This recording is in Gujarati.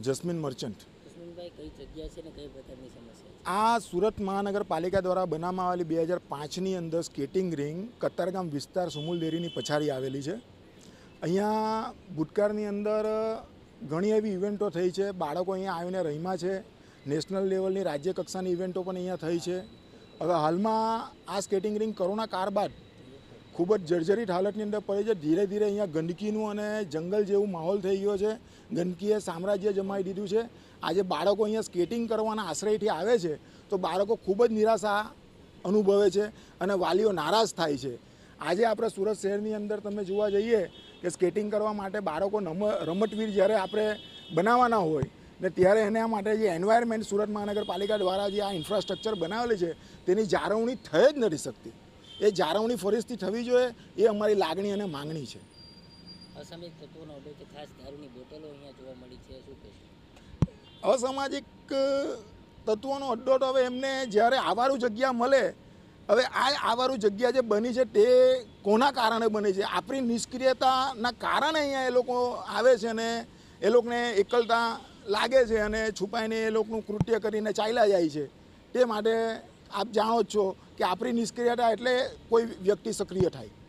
Jasmine merchant. આ સુરત મહાનગરપાલિકા દ્વારા બનાવવામાં આવેલી બે હજાર પાંચની અંદર સ્કેટિંગ રિંગ કતારગામ વિસ્તાર સુમુલ ડેરીની પછાડી આવેલી છે. અહીંયા ભૂતકાળની અંદર ઘણી એવી ઇવેન્ટો થઈ છે. બાળકો અહીંયા આવીને રહીમાં છે. નેશનલ લેવલની રાજ્ય કક્ષાની ઇવેન્ટો પણ અહીંયા થઈ છે. હવે હાલમાં આ સ્કેટિંગ રિંગ કોરોના કાળ બાદ ખૂબ જ જર્જરિત હાલતની અંદર પડે છે. ધીરે ધીરે અહીંયા ગંદકીનું અને જંગલ જેવું માહોલ થઈ ગયો છે. ગંદકીએ સામ્રાજ્ય જમાવી દીધું છે. આજે બાળકો અહીંયા સ્કેટિંગ કરવાના આશ્રયથી આવે છે તો બાળકો ખૂબ જ નિરાશા અનુભવે છે અને વાલીઓ નારાજ થાય છે. આજે આપણે સુરત શહેરની અંદર તમે જોવા જઈએ કે સ્કેટિંગ કરવા માટે બાળકો રમતવીર જ્યારે આપણે બનાવવાના હોય ને ત્યારે એના માટે જે એન્વાયરમેન્ટ સુરત મહાનગરપાલિકા દ્વારા જે આ ઇન્ફ્રાસ્ટ્રક્ચર બનાવેલી છે તેની જાળવણી થઈ જ નથી શકતી. એ જાળવણી ફરીથી થવી જોઈએ એ અમારી લાગણી અને માંગણી છે. અસામાજિક તત્વોનો અડ્ડો ખાસ દારૂની બોટલો અહીંયા જોવા મળી છે શું કહેશો અસામાજિક તત્વોનો અડ્ડો તો હવે એમને જ્યારે આવારું જગ્યા મળે હવે આ આવારું જગ્યા જે બની છે તે કોના કારણે બની છે? આપણી નિષ્ક્રિયતાના કારણે અહીંયા એ લોકો આવે છે અને એ લોકોને એકલતા લાગે છે અને છુપાઈને એ લોકોનું કૃત્ય કરીને ચાલ્યા જાય છે. તે માટે આપ જાણો જ છો કે આપણી નિષ્ક્રિયતા એટલે કોઈ વ્યક્તિ સક્રિય થાય.